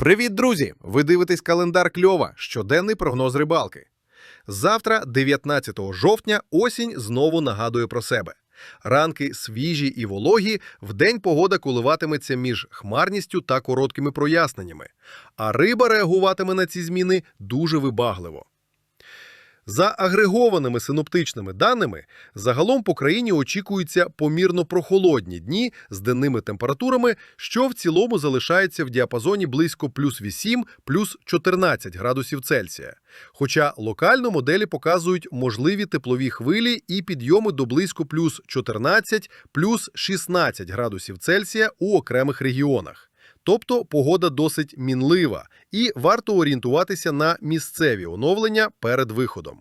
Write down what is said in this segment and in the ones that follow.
Привіт, друзі! Ви дивитесь календар кльова, щоденний прогноз рибалки. Завтра, 19 жовтня, осінь знову нагадує про себе. Ранки свіжі і вологі, вдень погода коливатиметься між хмарністю та короткими проясненнями, а риба реагуватиме на ці зміни дуже вибагливо. За агрегованими синоптичними даними, загалом по країні очікуються помірно прохолодні дні з денними температурами, що в цілому залишається в діапазоні близько плюс 8, плюс 14 градусів Цельсія. Хоча локально моделі показують можливі теплові хвилі і підйоми до близько плюс 14, плюс 16 градусів Цельсія у окремих регіонах. Тобто погода досить мінлива, і варто орієнтуватися на місцеві оновлення перед виходом.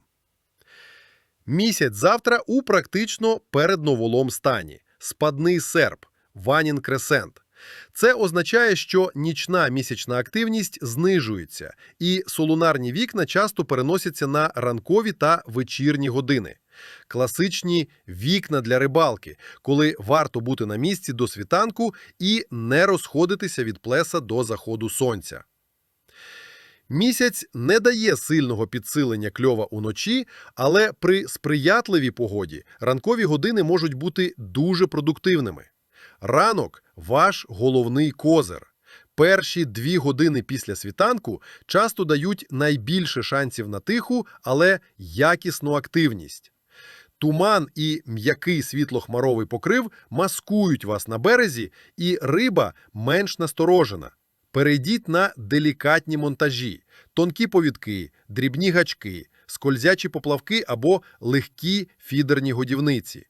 Місяць завтра у практично передноволом стані. Спадний серп, ванін кресент. Це означає, що нічна місячна активність знижується, і солунарні вікна часто переносяться на ранкові та вечірні години. Класичні вікна для рибалки, коли варто бути на місці до світанку і не розходитися від плеса до заходу сонця. Місяць не дає сильного підсилення кльова уночі, але при сприятливій погоді ранкові години можуть бути дуже продуктивними. Ранок ваш головний козир. Перші дві години після світанку часто дають найбільше шансів на тиху, але якісну активність. Туман і м'який світлохмаровий покрив маскують вас на березі, і риба менш насторожена. Перейдіть на делікатні монтажі, тонкі повідки, дрібні гачки, скользячі поплавки або легкі фідерні годівниці.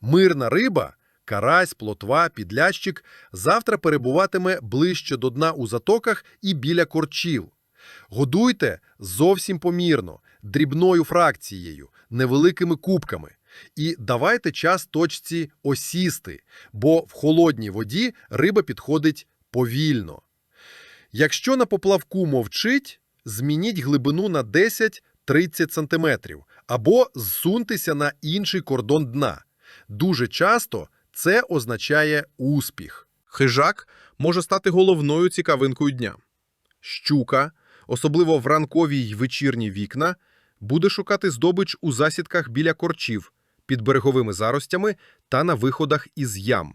Мирна риба, карась, плотва, підлящик завтра перебуватиме ближче до дна у затоках і біля корчів. Годуйте зовсім помірно, дрібною фракцією, невеликими кубками. І давайте час точці осісти, бо в холодній воді риба підходить повільно. Якщо на поплавку мовчить, змініть глибину на 10-30 см або зсуньтеся на інший кордон дна. Дуже часто це означає успіх. Хижак може стати головною цікавинкою дня. Щука, особливо в ранкові й вечірні вікна, буде шукати здобич у засідках біля корчів, під береговими заростями та на виходах із ям.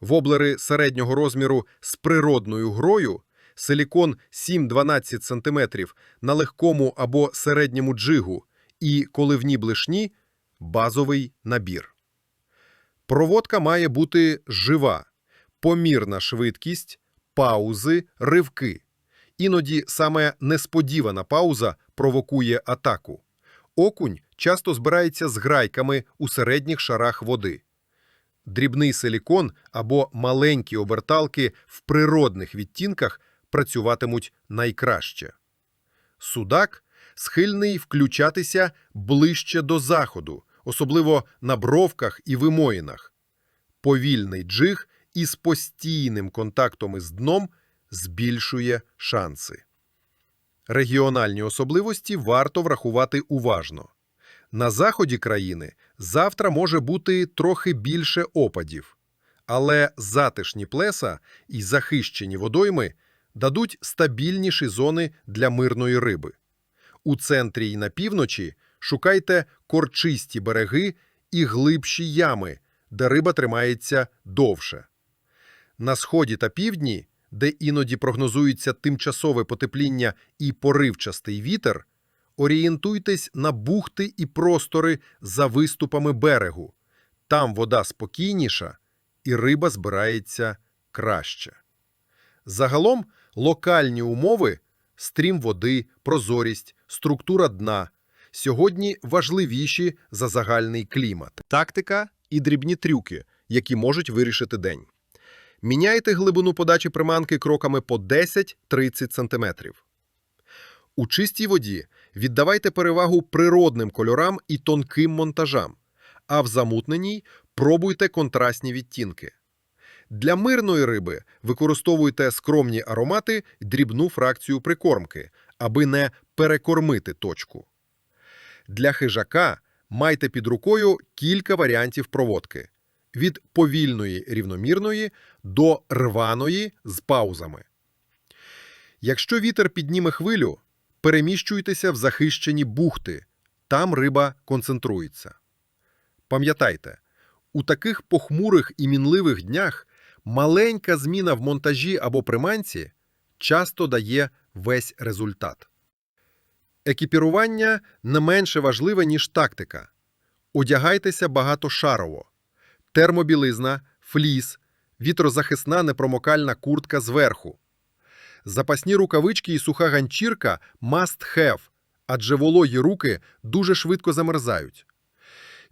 Воблери середнього розміру з природною грою, силікон 7-12 см на легкому або середньому джигу і коливні блишні – базовий набір. Проводка має бути жива, помірна швидкість, паузи, ривки. Іноді саме несподівана пауза провокує атаку. Окунь часто збирається з грайками у середніх шарах води. Дрібний силікон або маленькі оберталки в природних відтінках працюватимуть найкраще. Судак схильний включатися ближче до заходу, особливо на бровках і вимоїнах. Повільний джиг із постійним контактом із дном збільшує шанси. Регіональні особливості варто врахувати уважно. На заході країни завтра може бути трохи більше опадів, але затишні плеса і захищені водойми дадуть стабільніші зони для мирної риби. У центрі й на півночі шукайте корчисті береги і глибші ями, де риба тримається довше. На сході та півдні, де іноді прогнозується тимчасове потепління і поривчастий вітер, орієнтуйтесь на бухти і простори за виступами берегу. Там вода спокійніша і риба збирається краще. Загалом локальні умови стрім води, прозорість, структура дна сьогодні важливіші за загальний клімат. Тактика і дрібні трюки, які можуть вирішити день. Міняйте глибину подачі приманки кроками по 10-30 см. У чистій воді віддавайте перевагу природним кольорам і тонким монтажам, а в замутненій пробуйте контрастні відтінки. Для мирної риби використовуйте скромні аромати дрібну фракцію прикормки, аби не перекормити точку. Для хижака майте під рукою кілька варіантів проводки від повільної рівномірної до рваної з паузами. Якщо вітер підніме хвилю, переміщуйтеся в захищені бухти. Там риба концентрується. Пам'ятайте, у таких похмурих і мінливих днях маленька зміна в монтажі або приманці часто дає весь результат. Екіпірування не менше важливе, ніж тактика. Одягайтеся багатошарово. Термобілизна, фліс, вітрозахисна непромокальна куртка зверху. Запасні рукавички і суха ганчірка must have, адже вологі руки дуже швидко замерзають.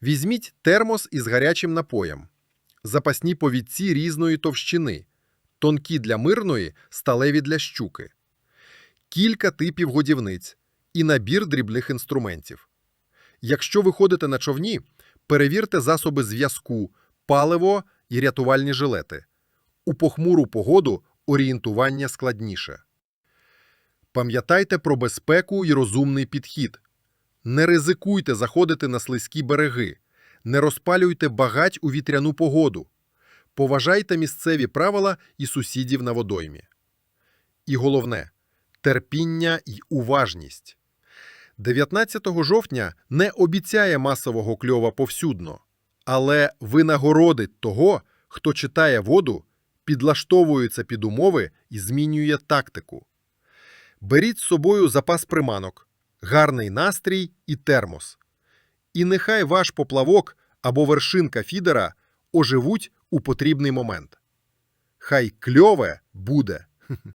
Візьміть термос із гарячим напоєм, запасні повідці різної товщини, тонкі для мирної, сталеві для щуки, кілька типів годівниць і набір дрібних інструментів. Якщо ви ходите на човні, перевірте засоби зв'язку, паливо і рятувальні жилети. У похмуру погоду орієнтування складніше. Пам'ятайте про безпеку і розумний підхід. Не ризикуйте заходити на слизькі береги, не розпалюйте багать у вітряну погоду. Поважайте місцеві правила і сусідів на водоймі. І головне терпіння і уважність. 19 жовтня не обіцяє масового кльова повсюдно, але винагородить того, хто читає воду, підлаштовується під умови і змінює тактику. Беріть з собою запас приманок, гарний настрій і термос. І нехай ваш поплавок або вершинка фідера оживуть у потрібний момент. Хай кльове буде!